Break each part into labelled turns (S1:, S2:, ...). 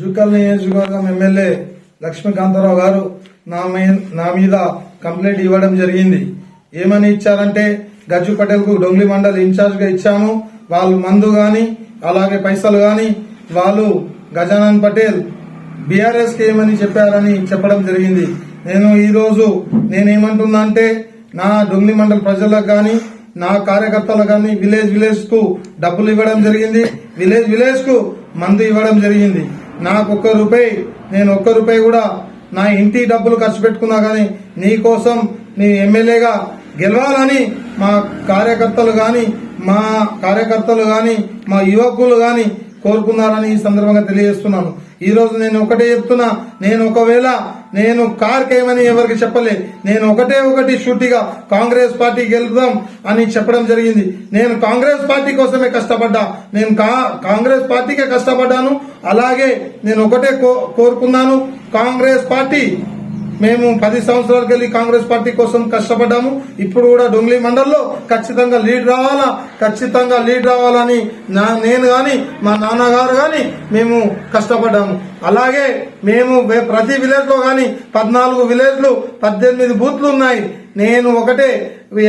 S1: జూకల్ నియోజకవర్గం ఎమ్మెల్యే లక్ష్మీకాంతారావు గారు నా మీ- నా మీద కంప్లైంట్ ఇవ్వడం జరిగింది. ఏమని ఇచ్చారంటే గజ్జు పటేల్కు డొంగ్లి మండల్ ఇన్ఛార్జ్గా ఇచ్చాము. వాళ్ళు మందు కానీ అలాగే పైసలు కానీ వాళ్ళు గజానన్ పటేల్ బీఆర్ఎస్కి ఏమని చెప్పారని చెప్పడం జరిగింది. నేను ఈరోజు నేనేమంటున్నా అంటే నా డొంగ్లి మండల్ ప్రజలకు కానీ నా కార్యకర్తలకు కానీ విలేజ్ విలేజ్కు డబ్బులు ఇవ్వడం జరిగింది. విలేజ్ విలేజ్కు మందు ఇవ్వడం జరిగింది. నాకు ఒక్క రూపాయి నేను ఒక్క రూపాయి కూడా నా ఇంటి డబ్బులు ఖర్చు పెట్టుకున్నా కానీ నీ కోసం నీ ఎమ్మెల్యేగా గెలవాలని మా కార్యకర్తలు కానీ మా కార్యకర్తలు కానీ మా యువకులు కానీ కోరుకున్నారని ఈ సందర్భంగా తెలియజేస్తున్నాను. ఈ రోజు నేను ఒకటే చెప్తున్నా నేను ఒకవేళ నేను కార్కేయమని ఎవరికి చెప్పలే నేను ఒకటే ఒకటి షూటిగా కాంగ్రెస్ పార్టీ గెలుద్దాం అని చెప్పడం జరిగింది. నేను కాంగ్రెస్ పార్టీ కోసమే కష్టపడ్డా నేను కా- కాంగ్రెస్ పార్టీకే కష్టపడ్డాను అలాగే నేను ఒకటే కో- కోరుకున్నాను. కాంగ్రెస్ పార్టీ మేము పది సంవత్సరాలకు వెళ్ళి కాంగ్రెస్ పార్టీ కోసం కష్టపడ్డాము. ఇప్పుడు కూడా డొంగ్లీ మండల్లో ఖచ్చితంగా లీడ్ రావాలా? ఖచ్చితంగా లీడ్ రావాలని నా నేను గాని మా నాన్నగారు గాని మేము కష్టపడ్డాము. అలాగే మేము ప్రతి విలేజ్లో గాని పద్నాలుగు విలేజ్లు పద్దెనిమిది బూత్లు ఉన్నాయి. నేను ఒకటే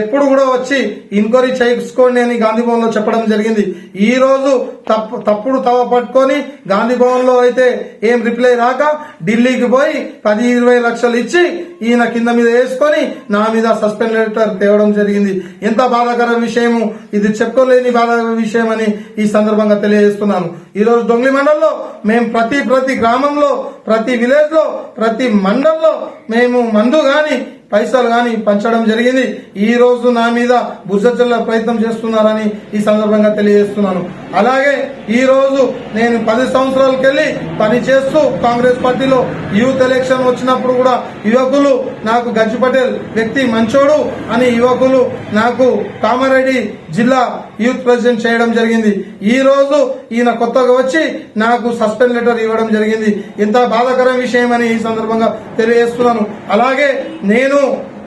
S1: ఎప్పుడు కూడా వచ్చి ఎంక్వైరీ చేసుకోండి అని గాంధీ భవన్లో చెప్పడం జరిగింది. ఈ రోజు తప్పు తప్పుడు తవ పట్టుకొని గాంధీ భవన్లో అయితే ఏం రిప్లై రాక ఢిల్లీకి పోయి పది ఇరవై లక్షలు ఇచ్చి ఈయన కింద మీద వేసుకొని నా మీద సస్పెండ్ లెటర్ తేవడం జరిగింది. ఎంత బాధాకర విషయము ఇది చెప్పుకోలేని బాధాకర విషయం అని ఈ సందర్భంగా తెలియజేస్తున్నాను. ఈరోజు దొంగలి మండల్లో మేము ప్రతి ప్రతి గ్రామంలో ప్రతి విలేజ్లో ప్రతి మండల్లో మేము మందు కానీ పైసలు కానీ పంచడం జరిగింది. ఈ రోజు నా మీద బుర్జచల్ల ప్రయత్నం చేస్తున్నారని ఈ సందర్భంగా తెలియజేస్తున్నాను. అలాగే ఈ రోజు నేను పది సంవత్సరాలకెళ్ళి పని చేస్తూ కాంగ్రెస్ పార్టీలో యూత్ ఎలక్షన్ వచ్చినప్పుడు కూడా యువకులు నాకు గజ్జి పటేల్ వ్యక్తి మంచోడు అని యువకులు నాకు కామారెడ్డి జిల్లా యూత్ ప్రెసిడెంట్ చేయడం జరిగింది. ఈ రోజు ఈయన కొత్తగా వచ్చి నాకు సస్పెండ్ లెటర్ ఇవ్వడం జరిగింది. ఇంత బాధాకరం విషయం అని ఈ సందర్భంగా తెలియజేస్తున్నాను. అలాగే నేను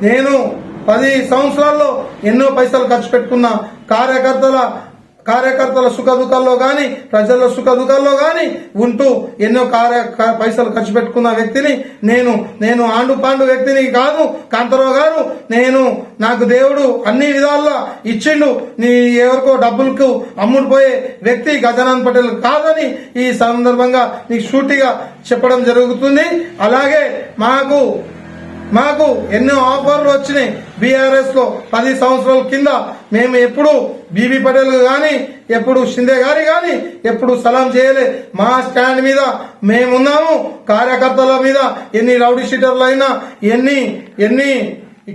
S1: నేను పది సంవత్సరాల్లో ఎన్నో పైసలు ఖర్చు పెట్టుకున్న. కార్యకర్తల కార్యకర్తల సుఖ కానీ ప్రజల సుఖ కానీ ఉంటూ ఎన్నో కార్య పైసలు ఖర్చు పెట్టుకున్న వ్యక్తిని నేను నేను ఆండు పాండు వ్యక్తిని కాదు కాంతారావు గారు నేను నాకు దేవుడు అన్ని విధాల్లో ఇచ్చిండు. నీ ఎవరికో డబ్బులకు అమ్ముడుపోయే వ్యక్తి గజానన్ పటేల్ కాదని ఈ సందర్భంగా నీకు షూటిగా చెప్పడం జరుగుతుంది. అలాగే మాకు మాకు ఎన్నో ఆఫర్లు వచ్చినాయి బీఆర్ఎస్లో పది సంవత్సరాల కింద. మేము ఎప్పుడు బీబీ పటేల్ గాని ఎప్పుడు షిందే గారి గాని ఎప్పుడు సలాం చేయలే. మా స్టాండ్ మీద మేమున్నాము. కార్యకర్తల మీద ఎన్ని రౌడీ షీటర్లు అయినా ఎన్ని ఎన్ని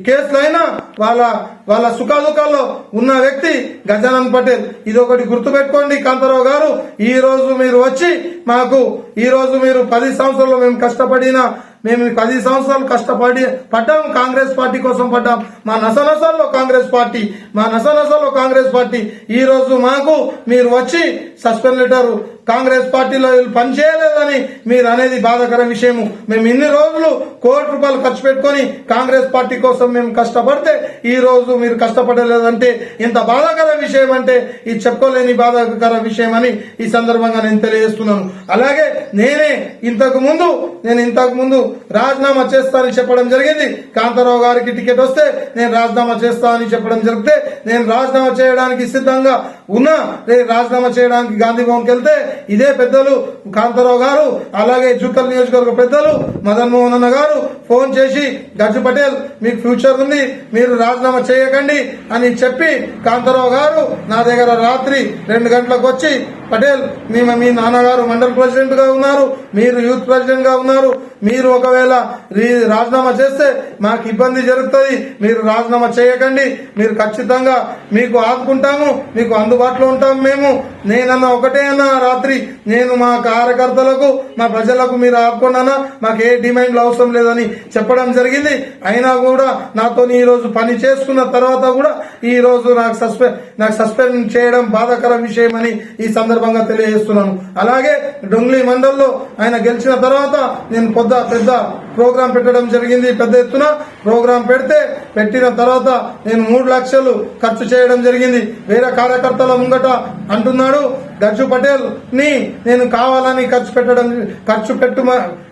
S1: కేసులైనా వాళ్ళ వాళ్ళ సుఖాదుఖాల్లో ఉన్న వ్యక్తి గజానన్ పటేల్. ఇది ఒకటి గుర్తుపెట్టుకోండి కాంతారావు గారు. ఈ రోజు మీరు వచ్చి మాకు ఈ రోజు మీరు పది సంవత్సరాలు మేము కష్టపడిన మేము పది సంవత్సరాలు కష్టపడి పడ్డాం. కాంగ్రెస్ పార్టీ కోసం పడ్డాం. మా నసనసాల్లో కాంగ్రెస్ పార్టీ మా నసనసాల్లో కాంగ్రెస్ పార్టీ. ఈరోజు మాకు మీరు వచ్చి సస్పెండ్ లెటర్. కాంగ్రెస్ పార్టీలో వీళ్ళు పనిచేయలేదని మీరు అనేది బాధాకర విషయము. మేము ఇన్ని రోజులు కోటి రూపాయలు ఖర్చు పెట్టుకొని కాంగ్రెస్ పార్టీ కోసం మేము కష్టపడితే ఈ రోజు మీరు కష్టపడలేదంటే ఇంత బాధాకర విషయం అంటే ఇది చెప్పుకోలేని బాధాకర విషయం అని ఈ సందర్భంగా నేను తెలియజేస్తున్నాను. అలాగే నేనే ఇంతకు ముందు నేను ఇంతకు ముందు రాజీనామా చేస్తానని చెప్పడం జరిగింది. కాంతారావు గారికి టికెట్ వస్తే నేను రాజీనామా చేస్తానని చెప్పడం జరిగితే నేను రాజీనామా చేయడానికి సిద్ధంగా ఉన్నా రేపు రాజీనామా చేయడానికి గాంధీ భవన్కి వెళ్తే ఇదే పెద్దలు కాంతారావు గారు అలాగే జూకల్ నియోజకవర్గ పెద్దలు మదన్ మోహన్ అన్న గారు ఫోన్ చేసి గజ్జు పటేల్ మీకు ఫ్యూచర్ ఉంది మీరు రాజీనామా చేయకండి అని చెప్పి కాంతారావు గారు నా దగ్గర రాత్రి రెండు గంటలకు వచ్చి పటేల్ మేము మీ నాన్నగారు మండల్ ప్రెసిడెంట్గా ఉన్నారు మీరు యూత్ ప్రెసిడెంట్గా ఉన్నారు. మీరు ఒకవేళ రీ- రాజీనామా చేస్తే మాకు ఇబ్బంది జరుగుతుంది. మీరు రాజీనామా చేయకండి. మీరు ఖచ్చితంగా మీకు ఆదుకుంటాము మీకు అందుబాటులో ఉంటాము మేము. నేనన్నా ఒకటే అన్న రాత్రి నేను మా కార్యకర్తలకు మా ప్రజలకు మీరు ఆదుకున్నానా మాకు ఏ డిమాండ్లు అవసరం లేదని చెప్పడం జరిగింది. అయినా కూడా నాతో ఈరోజు పని చేసుకున్న తర్వాత కూడా ఈ రోజు నాకు సస్పెండ్ నాకు సస్పెండ్ చేయడం బాధాకర విషయం అని ఈ సందర్భంగా సందర్భంగా తెలియజేస్తున్నాను. అలాగే డొంగ్లీ మండల్లో ఆయన గెలిచిన తర్వాత నేను పెద్ద పెద్ద ప్రోగ్రాం పెట్టడం జరిగింది. పెద్ద ఎత్తున ప్రోగ్రాం పెడితే పెట్టిన తర్వాత నేను మూడు లక్షలు ఖర్చు చేయడం జరిగింది. వేరే కార్యకర్తల ముంగట అంటున్నాడు గజ్జు పటేల్ని నేను కావాలని ఖర్చు పెట్టడం ఖర్చు పెట్టు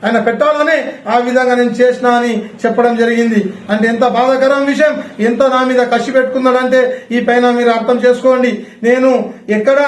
S1: ఆయన పెట్టాలని ఆ విధంగా నేను చేసిన అని చెప్పడం జరిగింది. అంటే ఎంత బాధాకరం విషయం ఎంత నా మీద కసి పెట్టుకున్నాడంటే ఈ పైన మీరు అర్థం చేసుకోండి. నేను ఎక్కడ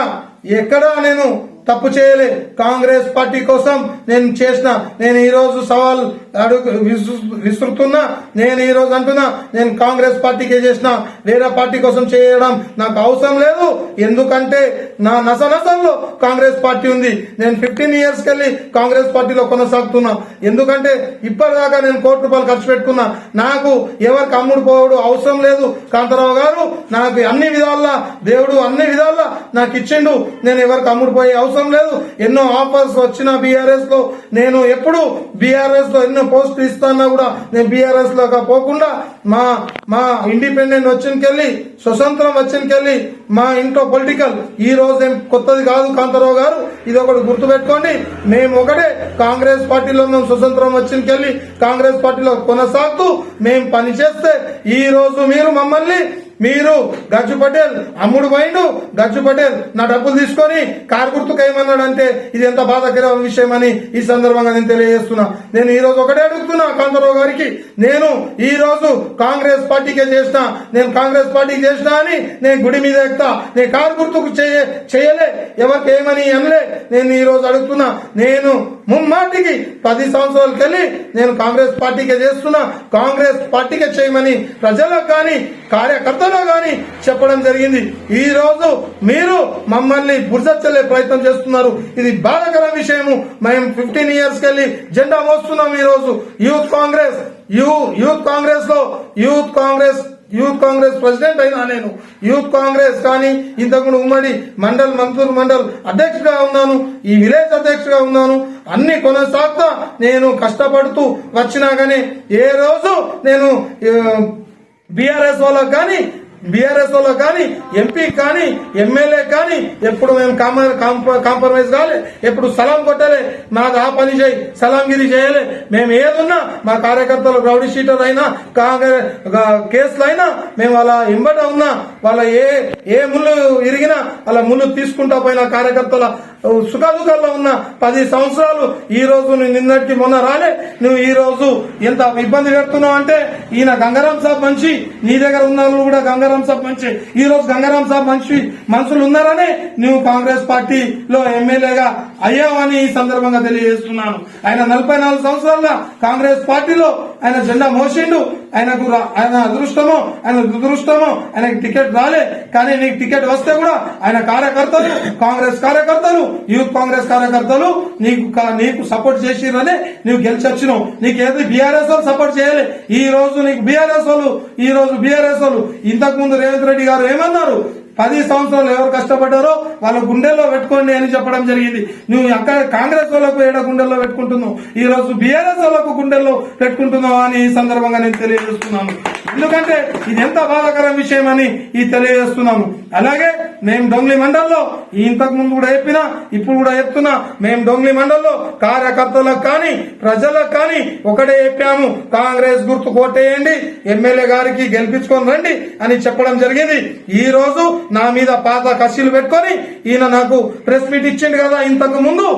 S1: ఎక్కడ నేను తప్పు చేయలే. కాంగ్రెస్ పార్టీ కోసం నేను చేసిన నేను ఈరోజు సవాల్ అడుగు విసు- విసురుతున్నా నేను ఈరోజు అంటున్నా నేను కాంగ్రెస్ పార్టీకే చేసిన వేరే పార్టీ కోసం చేయడం నాకు అవసరం లేదు. ఎందుకంటే నా నస నసల్లో కాంగ్రెస్ పార్టీ ఉంది. నేను ఫిఫ్టీన్ ఇయర్స్కి వెళ్ళి కాంగ్రెస్ పార్టీలో కొనసాగుతున్నా. ఎందుకంటే ఇప్పటిదాకా నేను కోటి రూపాయలు ఖర్చు పెట్టుకున్నా. నాకు ఎవరికి అమ్ముడు పోవడం అవసరం లేదు. కాంతారావు గారు నాకు అన్ని విధాలా దేవుడు అన్ని విధాలా నాకు ఇచ్చిండు. నేను ఎవరికి అమ్ముడు పోయే అవసరం లేదు. ఎన్నో ఆఫర్స్ వచ్చిన బీఆర్ఎస్లో నేను ఎప్పుడు బీఆర్ఎస్లో ఎన్నో పోస్టులు ఇస్తానా కూడా నేను బీఆర్ఎస్ లోగా పోకుండా మా మా ఇండిపెండెంట్ వచ్చినకెళ్ళి స్వతంత్రం వచ్చినకెళ్ళి మా ఇంట్లో పొలిటికల్ ఈ రోజు ఏం కొత్తది కాదు కాంతారావు గారు. ఇది ఒకటి గుర్తుపెట్టుకోండి. మేము ఒకటే కాంగ్రెస్ పార్టీలో మేము స్వతంత్రం వచ్చినకెళ్ళి కాంగ్రెస్ పార్టీలో కొనసాగుతూ మేము పని చేస్తే ఈ రోజు మీరు మమ్మల్ని మీరు గజ్జు పటేల్ అమ్ముడు పోయిండు. గజ్జు పటేల్ నా డబ్బులు తీసుకొని కారు గుర్తుకు ఏమన్నాడంటే ఇది ఎంత బాధకర విషయం అని ఈ సందర్భంగా నేను తెలియజేస్తున్నా. నేను ఈ రోజు ఒకటే అడుగుతున్నా కాంతారావు గారికి. నేను ఈ రోజు కాంగ్రెస్ పార్టీకే చేసిన నేను కాంగ్రెస్ పార్టీకి చేసిన అని నేను గుడి మీద ఎక్కుతా. నేను కారు గుర్తుకు చేయ చేయలే ఎవరికి ఏమని అనలే. నేను ఈ రోజు అడుగుతున్నా నేను ముమ్మాటికి పది సంవత్సరాలకు వెళ్ళి నేను కాంగ్రెస్ పార్టీకే చేస్తున్నా. కాంగ్రెస్ పార్టీకే చేయమని ప్రజలకు కానీ కార్యకర్తలు కానీ చెప్పడం జరిగింది. ఈ రోజు మీరు మమ్మల్ని బుర్జచ్చలే ప్రయత్నం చేస్తున్నారు. ఇది బాధకర విషయము. మేము ఫిఫ్టీన్ ఇయర్స్ కెళ్ళి జెండా మోస్తున్నాం ఈ రోజు. యూత్ కాంగ్రెస్ యూ యూత్ కాంగ్రెస్లో youth Congress youth Congress president అయినా నేను. యూత్ కాంగ్రెస్ కానీ ఇంతకుముందు ఉమ్మడి మండల్ మంత్రులు మండల్ అధ్యక్షుడిగా ఉన్నాను. ఈ విలేజ్ అధ్యక్షుడిగా ఉన్నాను. అన్ని కొనసాగుతా నేను కష్టపడుతూ వచ్చినా కానీ ఏ రోజు నేను బీఆర్ఎస్ వాళ్ళకి కానీ బీఆర్ఎస్ వాళ్ళు కానీ ఎంపీ కానీ ఎమ్మెల్యే కానీ ఎప్పుడు మేము కాంప- కాంప్రమైజ్ కాలే ఎప్పుడు సలాం కొట్టలే మాకు ఆ పని చేయి సలాంగిరి చేయలే. మేము ఏదున్నా మా కార్యకర్తలు రౌడీ షీటర్ అయినా కాంగ్రెస్ కేసులు అయినా మేము అలా ఇంబట ఉన్నా వాళ్ళ ఏ ఏ ముళ్ళు ఇరిగినా అలా ముళ్ళు తీసుకుంటా పోయిన కార్యకర్తల సుఖదుఖాల్లో ఉన్న పది సంవత్సరాలు ఈ రోజు నువ్వు నిన్నటి మొన్న రాలే. నువ్వు ఈ రోజు ఎంత ఇబ్బంది పెడుతున్నావు అంటే ఈయన గంగారాం సాబ్ మంచి నీ దగ్గర ఉన్న వాళ్ళు కూడా గంగారాం సాబ్ మంచి ఈ రోజు గంగారాం సాబ్ మంచి మనుషులు ఉన్నారని నువ్వు కాంగ్రెస్ పార్టీలో ఎమ్మెల్యేగా అయ్యావని ఈ సందర్భంగా తెలియజేస్తున్నాను. ఆయన నలభై నాలుగు సంవత్సరాల కాంగ్రెస్ పార్టీలో ఆయన జెండా మోసిండు. ఆయనకు రా- ఆయన అదృష్టమో ఆయన దురదృష్టమో ఆయనకి టికెట్ రాలే. కానీ నీకు టికెట్ వస్తే కూడా ఆయన కార్యకర్తలు కాంగ్రెస్ కార్యకర్తలు యూత్ కాంగ్రెస్ కార్యకర్తలు నీకు నీకు సపోర్ట్ చేసిరనే నీవు గెలిచొచ్చినావు. నీకు ఏది బీఆర్ఎస్ వాళ్ళు సపోర్ట్ చేయాలి. ఈ రోజు నీకు బీఆర్ఎస్ వాళ్ళు ఈ రోజు బీఆర్ఎస్ వాళ్ళు ఇంతకు ముందు రేవంత్ రెడ్డి గారు ఏమన్నారు? పది సంవత్సరాలు ఎవరు కష్టపడ్డారో వాళ్ళ గుండెల్లో పెట్టుకోండి అని చెప్పడం జరిగింది. నువ్వు అక్కడ కాంగ్రెస్ వాళ్ళకు ఏడ గుండెల్లో పెట్టుకుంటున్నావు? ఈ రోజు బీఆర్ఎస్ వాళ్ళకు గుండెల్లో పెట్టుకుంటున్నావు అని ఈ సందర్భంగా నేను తెలియజేస్తున్నాను. ఎందుకంటే ఇది ఎంత బాధాకర విషయం అని ఈ తెలియజేస్తున్నాము. అలాగే మేము డొంగ్లీ మండల్లో ఇంతకు ముందు కూడా చెప్పినా ఇప్పుడు కూడా చెప్తున్నా మేము డొంగ్లీ మండల్లో కార్యకర్తలకు కానీ ప్రజలకు కానీ ఒకటే చెప్పాము కాంగ్రెస్ గుర్తు కోటేయండి ఎమ్మెల్యే గారికి గెలిపించుకొని రండి అని చెప్పడం జరిగింది. ఈ రోజు నా మీద పాత కసీలు పెట్టుకొని ఈయన నాకు ప్రెస్ మీట్ ఇచ్చిండు కదా ఇంతకు ముందు.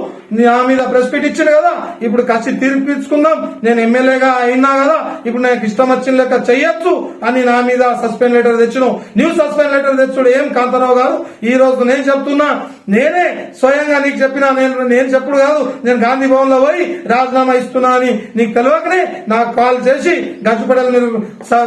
S1: నా మీద ప్రెస్ మీట్ ఇచ్చిండు కదా. ఇప్పుడు కసి తీర్పించుకుందాం నేను ఎమ్మెల్యేగా అయినా కదా ఇప్పుడు నాకు ఇష్టం వచ్చిన లెక్క చెయ్యొచ్చు అని నా మీద సస్పెండ్ లెటర్ తెచ్చును న్యూ సస్పెండ్ లెటర్ తెచ్చుడు ఏం కాంతారావు గారు? ఈ రోజు నేను చెప్తున్నా నేనే స్వయంగా నీకు చెప్పినా నేను నేను చెప్పుడు కాదు నేను గాంధీ భవన్లో పోయి రాజీనామా ఇస్తున్నా అని నీకు తెలియకనే నాకు కాల్ చేసి గజ్జపడలు మీరు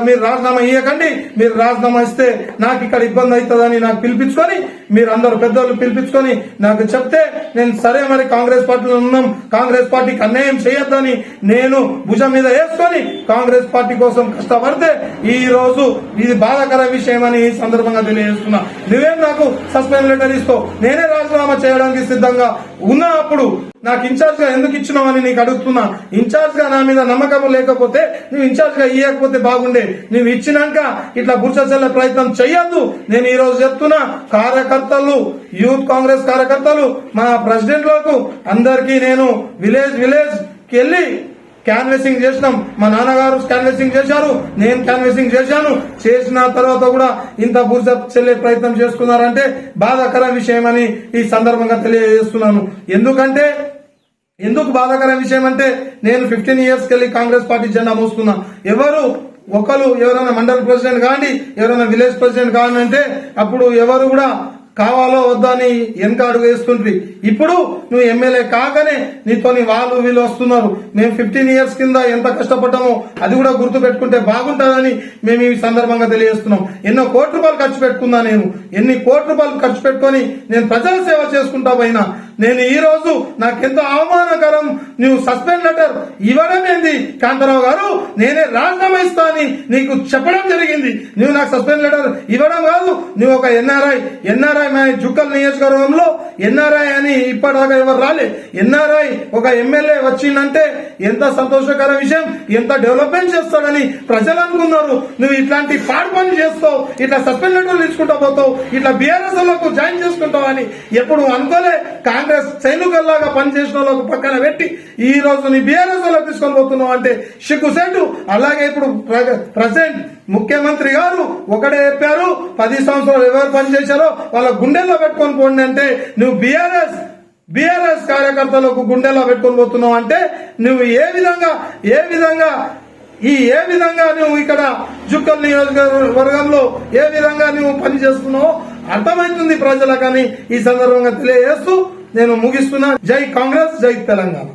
S1: మీరు రాజీనామా ఇవ్వకండి మీరు రాజీనామా ఇస్తే నాకు ఇక్కడ ఇబ్బంది అవుతుందని నాకు పిలిపించుకొని మీరు అందరు పెద్దోళ్ళు పిలిపించుకొని నాకు చెప్తే నేను సరే మరి కాంగ్రెస్ పార్టీలో ఉన్నాం కాంగ్రెస్ పార్టీకి అన్యాయం చేయొద్దని నేను భుజం మీద వేసుకొని కాంగ్రెస్ పార్టీ కోసం కష్టపడితే ఈ రోజు ఇది బాధాకర విషయం అని ఈ సందర్భంగా తెలియజేస్తున్నా. నువ్వేం నాకు సస్పెండ్ లెటర్ ఇస్తావు? నేనే రాజీనామా చేయడానికి సిద్ధంగా ఉన్నప్పుడు నాకు ఇన్ఛార్జ్గా ఎందుకు ఇచ్చినావని నీకు అడుగుతున్నా. ఇన్ఛార్జ్గా నా మీద నమ్మకం లేకపోతే నువ్వు ఇన్ఛార్జ్గా ఇవ్వకపోతే బాగుండే. నువ్వు ఇచ్చినాక ఇట్లా బుర్చ ప్రయత్నం చెయ్యొద్దు. నేను ఈ రోజు చెప్తున్నా కార్యకర్తలు యూత్ కాంగ్రెస్ కార్యకర్తలు మా ప్రెసిడెంట్లకు అందరికీ నేను విలేజ్ విలేజ్కి వెళ్ళి క్యాన్వెసింగ్ చేసినాం. మా నాన్నగారు క్యాన్వెసింగ్ చేశారు. నేను క్యాన్వెసింగ్ చేశాను. చేసిన తర్వాత కూడా ఇంత బుర్జ చెల్లే ప్రయత్నం చేస్తున్నారంటే బాధాకర విషయమని ఈ సందర్భంగా తెలియజేస్తున్నాను. ఎందుకంటే ఎందుకు బాధాకర విషయం అంటే నేను ఫిఫ్టీన్ ఇయర్స్ కెళ్ళి కాంగ్రెస్ పార్టీ జెండా మోస్తున్నా. ఎవరు ఒకరు ఎవరైనా మండల్ ప్రెసిడెంట్ కానీ ఎవరైనా విలేజ్ ప్రెసిడెంట్ కాని అంటే అప్పుడు ఎవరు కూడా కావాలో వద్దా అని వెనక అడుగు వేస్తుండ్రి. ఇప్పుడు నువ్వు ఎమ్మెల్యే కాకనే నీతోని వాళ్ళు వీళ్ళు వస్తున్నారు. మేము ఫిఫ్టీన్ ఇయర్స్ కింద ఎంత కష్టపడ్డామో అది కూడా గుర్తు పెట్టుకుంటే బాగుంటుందని మేము ఈ సందర్భంగా తెలియజేస్తున్నాం. ఎన్నో కోట్ల రూపాయలు ఖర్చు పెట్టుకున్నా నేను. ఎన్ని కోట్ల రూపాయలు ఖర్చు పెట్టుకొని నేను ప్రజల సేవ చేసుకుంటా పోయినా. నేను ఈ రోజు నాకెంతో అవమానకరం. నువ్వు సస్పెండ్ లెటర్ ఇవ్వడం ఏంది? కాంతారావు గారు నేనే రాజీనామా ఇస్తానని నీకు చెప్పడం జరిగింది. నువ్వు నాకు సస్పెండ్ లెటర్ ఇవ్వడం కాదు. నువ్వు ఒక ఎన్ఆర్ఐ ఎన్ఆర్ఐ మా జుక్కల్ నియోజకవర్గంలో ఎన్ఆర్ఐ అని ఇప్పటిదాకా ఎవరు రాలే. ఎన్ఆర్ఐ ఒక ఎమ్మెల్యే వచ్చిందంటే ఎంత సంతోషకర విషయం ఎంత డెవలప్మెంట్ చేస్తాడని ప్రజలు అనుకున్నారు. నువ్వు ఇట్లాంటి పాడు పని చేస్తావు ఇట్లా సస్పెండ్ లెటర్లు ఇచ్చుకుంటా పోతావు ఇట్లా బీఆర్ఎస్లకు జాయిన్ చేసుకుంటావు అని ఎప్పుడు అనుకోలే. కాంగ్రెస్ సైనికుల్లాగా పనిచేసిన వాళ్ళకు పక్కన పెట్టి ఈ రోజు నీ బీఆర్ఎస్ తీసుకొని పోతున్నావు అంటే సిగ్గుసేటు అలాగే ఇప్పుడు ప్రజెంట్ ముఖ్యమంత్రి గారు ఒకటే చెప్పారు పది సంవత్సరాలు ఎవరు పనిచేశారో వాళ్ళ గుండెల్లో పెట్టుకొని పోండి అంటే నువ్వు బీఆర్ఎస్ బీఆర్ఎస్ కార్యకర్తలకు గుండెల్లో పెట్టుకొని పోతున్నావు అంటే నువ్వు ఏ విధంగా ఏ విధంగా ఈ ఏ విధంగా నువ్వు ఇక్కడ జుక్కల్ నియోజకవర్గంలో ఏ విధంగా నువ్వు పని చేస్తున్నావో అర్థమవుతుంది ప్రజలకని ఈ సందర్భంగా తెలియజేస్తూ నేను ముగిస్తున్నా. జై కాంగ్రెస్ జై తెలంగాణ.